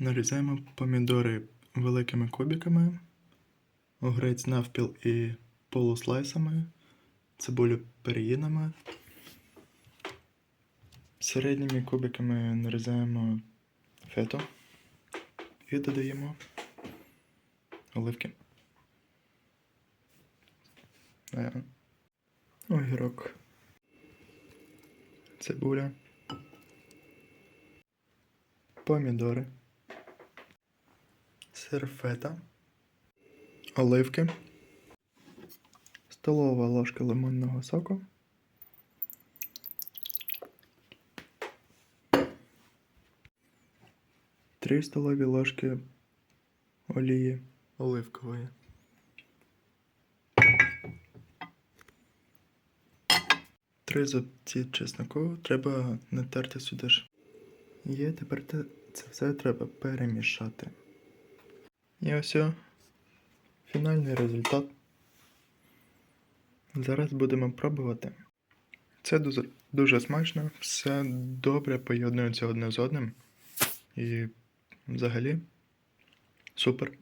Нарізаємо помідори великими кубиками, огрець навпіл і полуслайсами, цибулю переїнами. Середніми кубиками нарізаємо фето і додаємо оливки. Е, Огірок. Цибуля. Помідори. Сир фета. Оливки. Столова ложка лимонного соку. Три столові ложки олії оливкової. Три зубці чесноку треба натерти сюди ж. Є, тепер це все треба перемішати. І ось фінальний результат. Зараз будемо пробувати. Це дуже, смачно, все добре поєднується одне з одним. І взагалі супер.